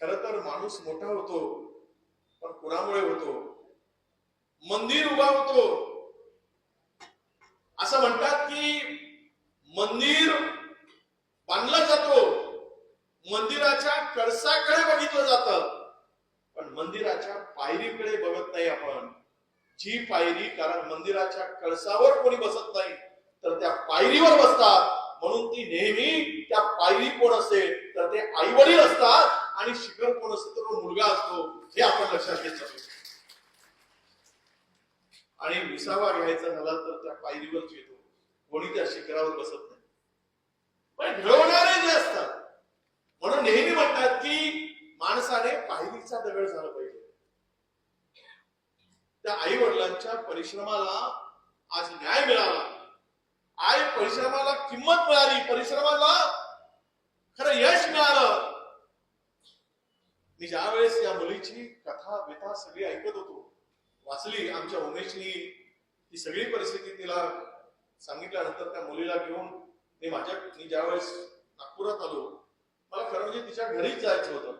खर तर माणूस मोठा होतो पण कुणामुळे होतो. मंदिर उभा होतो. असं म्हणतात की मंदिर बांधलं जातो. मंदिराच्या कळसाकडे बघितलं जातं. पण मंदिराच्या पायरीकडे बघत नाही आपण. जी पायरी कारण मंदिराच्या कळसावर कोणी बसत नाही तर त्या पायरीवर बसतात. म्हणून ती नेहमी त्या पायरी कोण असेल तर ते आई वडील असतात. आणि शिखर कोण असतो तर तो मुलगा असतो हे आपण लक्षात घेतलं पाहिजे. आणि विसावा घ्यायचा झाला तर त्या पायरीवरच येतो कोणी त्या शिखरावर बसत नाही पण घडवणारे जे असतात म्हणून नेहमी म्हणतात की माणसाने पायरीचा दगड झाला पाहिजे त्या आई वडिलांच्या परिश्रमाला आज न्याय मिळाला आई परिश्रमाला किंमत मिळाली परिश्रमाला खरं यश मिळालं मी ज्या वेळेस या मुलीची कथा व्यथा सगळी ऐकत होतो. वाचली आमच्या उमेशनी. ती सगळी परिस्थिती तिला सांगितल्यानंतर त्या मुलीला घेऊन मी माझ्या मी ज्या वेळेस नागपुरात आलो मला खरं म्हणजे तिच्या घरीच जायचं होतं.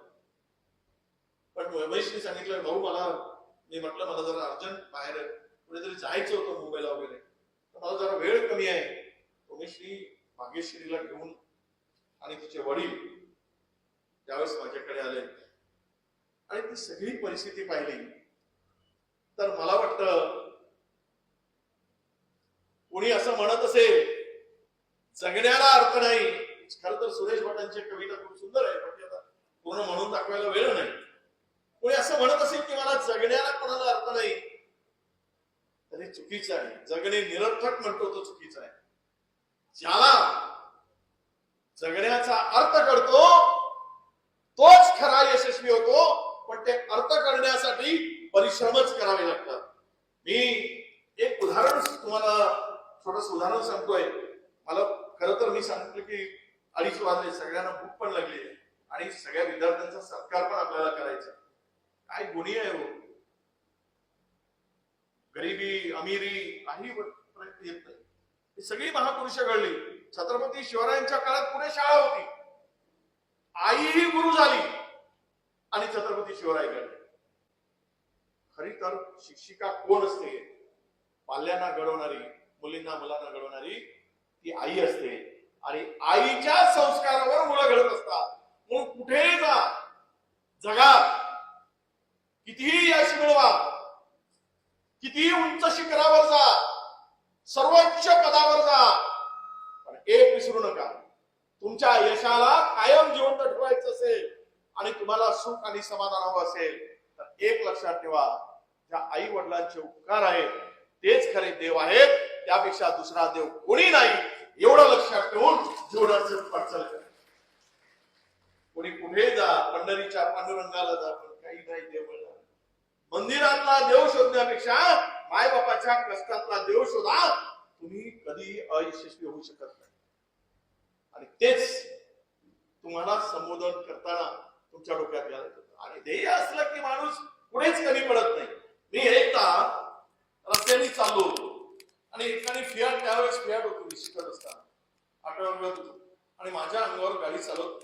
पण उमेशनी सांगितलं भाऊ मला मी म्हटलं मला जरा अर्जंट बाहेर कुठेतरी जायचं होतं मुंबईला वगैरे. तर मला जरा वेळ कमी आहे. उमेशनी भाग्यश्रीला घेऊन आणि तिचे वडील त्यावेळेस माझ्याकडे आले आणि ती सगळी परिस्थिती पाहिली. तर मला वाटतं कोणी असं म्हणत असेल जगण्याला अर्थ नाही. खर तर सुरेश भटांची कविता खूप सुंदर आहे पण आता पूर्ण म्हणून दाखवायला वेळ नाही. कोणी असं म्हणत असेल की मला जगण्याला कोणाला अर्थ नाही तर हे चुकीचं आहे. जगणे निरर्थक म्हणतो तो चुकीचा आहे. ज्याला जगण्याचा अर्थ करतो तोच खरा यशस्वी होतो ते अर्थ करण्यासाठी परिश्रमच करावे लागतात. मी एक उदाहरण तुम्हाला थोडस उदाहरण सांगतोय. मला खरं तर मी सांगितलं की अडीच वाजले सगळ्यांना भूक पण लागली आहे आणि सगळ्या विद्यार्थ्यांचा सत्कार पण आपल्याला करायचा काय गुणी आहे हो. गरिबी अमिरी काही प्रयत्न येत नाही. ही सगळी महापुरुष घडली. छत्रपती शिवरायांच्या काळात पुणे शाळा होती. आई ही गुरु झाली. आणि छत्रपती शिवराय खरी तर शिक्षिका कोण असते? पाल्यांना घडवणारी मुलींना मुलांना घडवणारी ती आई असते. आणि आईच्या संस्कारावर मुलं घडत असतात. म्हणून कुठेही जा. जगात कितीही यश मिळवा. कितीही उंच शिखरावर जा. सर्वोच्च पदावर जा. पण एक विसरू नका. तुमच्या यशाला कायम जिवंत ठेवायचं असेल. आणि तुम्हाला सुख आणि समाधान हवं असेल तर एक लक्षात ठेवा ज्या आई वडिलांचे उपकार आहेत तेच खरे देव आहेत. त्यापेक्षा दुसरा देव कोणी नाही एवढं लक्षात ठेवून जीवनाचे वाटचाल कोणी कुठे जा पंढरीच्या पांडुरंगाला जा पण काही नाही देव मंदिरातला देव शोधण्यापेक्षा मायबापाच्या कष्टातला देव शोधा. तुम्ही कधी अयशस्वी होऊ शकत नाही. आणि तेच तुम्हाला संबोधन करताना तुमच्या डोक्यात घालत होतं. आणि ध्येय असलं की माणूस पुढेच कमी पडत नाही. मी एकदा रस्त्याने चाललो होतो. आणि एकाने फियाट त्यावेळेस फियाट होतो मी शिकत असताना. आठव्या वर्गात होतो. आणि माझ्या अंगावर गाडी चालवत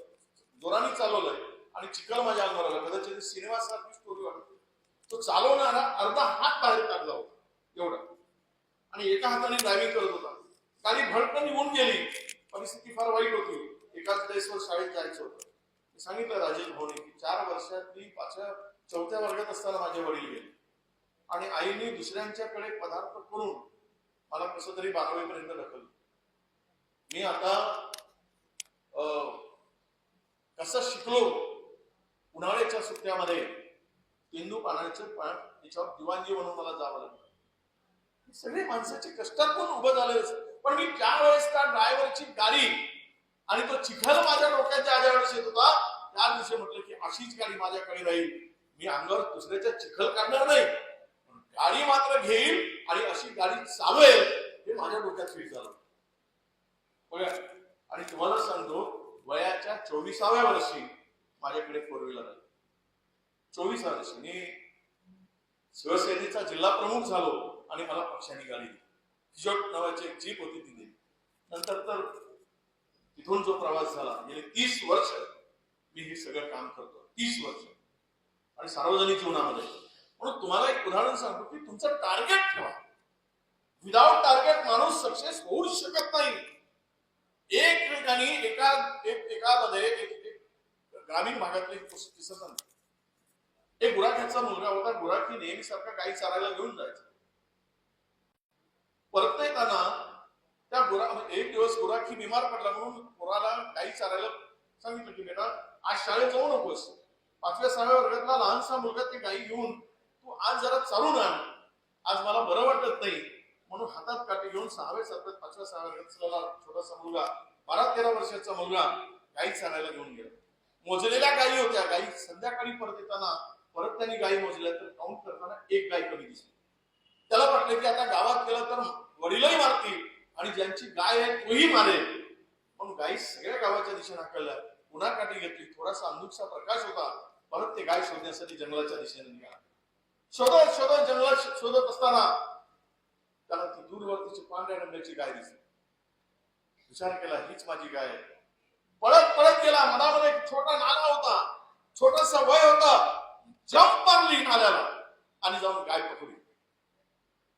जोराने चालवलंय. आणि चिखल माझ्या अंगावर आला. कदाचित सिनेमा सारखी स्टोरी वाटते तो चालवणारा अर्धा हात बाहेर काढला होता. एवढा. आणि एका हाताने ड्रायव्हिंग करत होता. गाडी भडकन निघून गेली. परिस्थिती फार वाईट होती. एकाच ड्रेसवर शाळेत जायचं होतं. सांगितलं राजेश भाऊने की चार वर्षातली पाचव्या चौथ्या वर्गात असताना माझे वडील गेले. आणि आईने दुसऱ्यांच्याकडे पदार्थ करून मला कसं तरी बारावीपर्यंत ढकललं. मी आता अं, कसं शिकलो उन्हाळ्याच्या सुट्ट्यामध्ये तेंदू पाण्याचं पान याच्यावर दिवाणजी म्हणून मला जावं लागलं. सगळे माणसाचे पण उभं झाले पण मी त्या वेळेस त्या ड्रायव्हरची गाडी आणि तो चिखल माझ्या डोक्याच्या आजवेळेस येत होता. त्या दिवशी म्हटलं की अशीच गाडी माझ्याकडे राहील. मी अंगावर दुसऱ्याच्या चिखल काढणार नाही. गाडी मात्र घेईल आणि अशी गाडी चालवेल हे माझ्या डोक्यात फिट झालं. आणि तुम्हाला सांगतो वयाच्या चोवीसाव्या वर्षी माझ्याकडे फोर व्हीलर आली. चोवीसाव्या वर्षी. मी शिवसेनेचा जिल्हा प्रमुख झालो आणि मला पक्षाने गाडी दिली. किशोर नावाची एक जीप होती ती दिली नंतर तर तिथून जो प्रवास झाला गेले तीस वर्ष मी हे सगळं काम करतो. तीस वर्ष. आणि सार्वजनिक जीवनामध्ये. म्हणून तुम्हाला एक उदाहरण सांगतो की तुमचं टार्गेट ठेवा. विदाउट टार्गेट माणूस सक्सेस होऊ शकत नाही. एक ठिकाणी एका एक एकामध्ये एक ग्रामीण भागातले किस्सा सांगतो एक गुराख्याचा मुलगा होता गुराखी नेहमीसारखा काही चारायला घेऊन जायचा परतताना त्या गुरा म्हणजे एक दिवस गुराखी बिमार पडला म्हणून गुराला काही चारायला सांगितलं की बेटा आज शाळेत जाऊ नकोस. पाचव्या सहाव्या वर्गातला लहानसा मुलगा ते गाई घेऊन तू आज जरा चालून आण. आज मला बरं वाटत नाही. म्हणून हातात काठी घेऊन सहाव्या सातव्यात पाचव्या सहाव्या वर्गात छोटासा मुलगा बारा तेरा वर्षाचा मुलगा गाई चारायला घेऊन गेला. मोजलेल्या गायी होत्या. गायी संध्याकाळी परत येताना परत त्यांनी गायी मोजल्या तर काउंट करताना एक गाय कमी दिसली. त्याला वाटलं की आता गावात गेलं तर वडीलही मारतील. आणि ज्यांची गाय आहे तोही मारेल. म्हणून गायी सगळ्या गावाच्या दिशेने हाकलल्या पुन्हा काठी घेतली. थोडासा अंधुकसा प्रकाश होता. परत ते गाय शोधण्यासाठी जंगलाच्या दिशेने निघाला. शोधत शोधत जंगलात शोधत असताना त्याला ती दूरवरतीची पांढऱ्या रंगाची गाय दिसली. विचार केला हीच माझी गाय आहे. पळत पळत गेला. मनामध्ये एक छोटा नाला होता. छोटासा वय होता. जंप मारली नाल्याला. आणि जाऊन गाय पकडली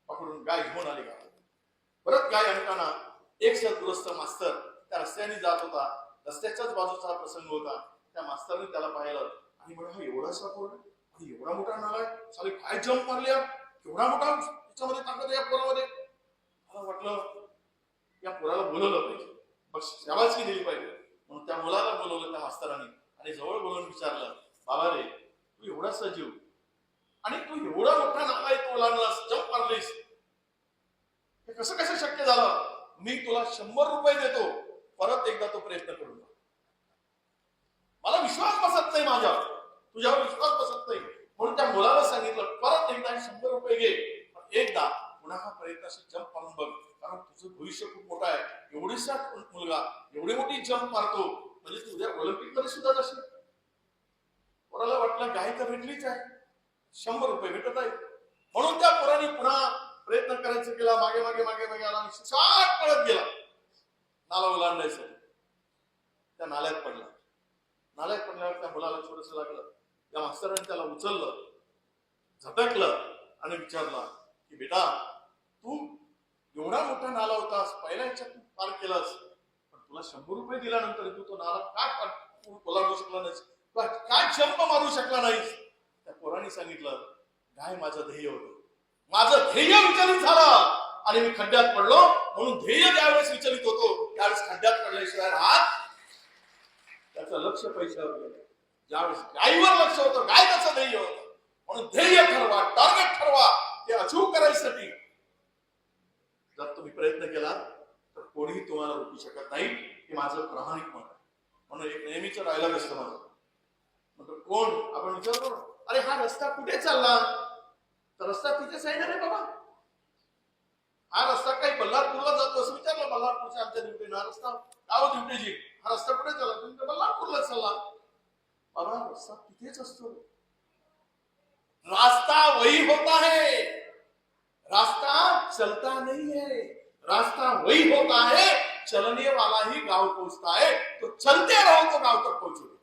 पकडून गाय घेऊन आली गावात. परत गाय आणताना एक सद्ग्रस्त मास्तर त्या रस्त्याने जात होता. रस्त्याच्याच बाजूचा हा प्रसंग होता. त्या मास्तरने त्याला पाहिलं. आणि म्हणे हा एवढासा पोर आणि एवढा मोठा नाला आहे? काय जंप मारली एवढा मोठा त्याच्यामध्ये ताकद या पोरामध्ये? मला वाटलं या पोराला बोलवलं पाहिजे. बस शाबासकी दिली पाहिजे. म्हणून त्या मुलाला बोलवलं त्या मास्तरांनी. आणि जवळ बोलून विचारलं बाबा रे तू एवढा जीव आणि तू एवढा मोठा नाला आहे तो लागलास जंप मारलीस. कसं कसं शक्य झालं? मी तुला शंभर रुपये देतो. परत एकदा तो प्रयत्न करून मला विश्वास बसत नाही माझ्यावर. तुझ्यावर विश्वास बसत नाही. म्हणून त्या मुलाला सांगितलं परत एकदा शंभर रुपये घे. पण एकदा पुन्हा हा प्रयत्न जंप मारून बघ. कारण तुझं भविष्य खूप मोठं आहे. एवढीसा मुलगा एवढी मोठी जंप मारतो. म्हणजे तू उद्या ऑलिम्पिकमध्ये सुद्धा जाशील. पोराला वाटलं गाय तर भेटलीच आहे. शंभर रुपये भेटत आहे म्हणून त्या पोराने पुन्हा प्रयत्न करायचा केला मागे मागे मागे मागे आला आणि पळत गेला. नाला ओलांडायचं. त्या नाल्यात पडला. नाल्यात पडल्यावर त्या मुलाला छोटस लागलं. त्या मास्तराने त्याला उचललं झटकलं आणि विचारला की बेटा तू एवढा मोठा नाला होतास पहिल्या ह्याच्यात तू पार केलास पण तुला शंभर रुपये दिल्यानंतर तू तो नाला काय पार- ओलांडू शकला नाहीस? काय जंप मारू शकला नाहीस? त्या पोराने सांगितलं काय माझं ध्येय होतं. माझं ध्येय विचलित झालं. आणि मी खड्ड्यात पडलो. म्हणून ध्येय ज्यावेळेस विचलित होतो त्यावेळेस खड्ड्यात पडल्याशिवाय राहत त्याचं लक्ष पैशावर गेलं. ज्यावेळेस गायीवर लक्ष होतं गाय त्याचं ध्येय होतं. म्हणून ध्येय ठरवा टार्गेट ठरवा ते अचीव करायसाठी. जर तुम्ही प्रयत्न केला तर कोणीही तुम्हाला रोखू शकत नाही. हे माझं प्रामाणिक मत आहे. म्हणून एक नेहमीचं राहिला असतं माझं म्हणतो कोण? आपण विचारतो अरे हा रस्ता कुठे चालला? तर रस्ता तिथेच आहे ना रे बाबा? हा, रस्ता काही बल्लारपूरला जातो असं विचारलं बल्लारपूरच्या आमच्या ड्युटीनं हा, रस्ता। गाव ड्युटीची हा, रस्ता कुठे चालला तुम्ही बल्लारपूरला चालला बाबा, रस्ता तिथेच असतो रास्ता वही होता है। रास्ता चलता नहीं है। रास्ता वही होता है, चलने वाला ही गाँव पहुँचता है। तो चलते रहो तो गाँव तक पहुंचोगे।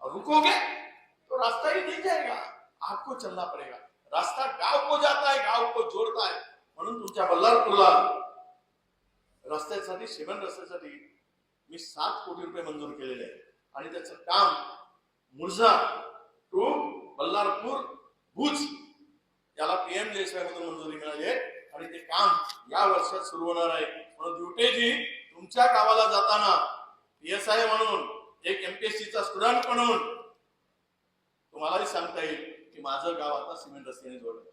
और रुकोगे तो रास्ता ही नहीं जाएगा। आपको चलना पड़ेगा। रास्ता गाव को जाता है गाव को जोड़ता है। म्हणून तुमच्या बल्लारपूरला रस्त्यासाठी शेवण रस्त्यासाठी मी सात कोटी रुपये मंजूर केलेले आहे आणि त्याचं काम मुर्झा टू बल्लारपूर भुज याला पीएम मधून मंजुरी मिळाली आहे. आणि ते काम या वर्षात सुरू होणार आहे. म्हणून दिवटेजी तुमच्या गावाला जाताना पीएसआय म्हणून एक एमपीएससीचा स्टुडंट म्हणून तुम्हालाही सांगता येईल. की माझं गाव आता सिमेंट रस्त्याने जोडलं.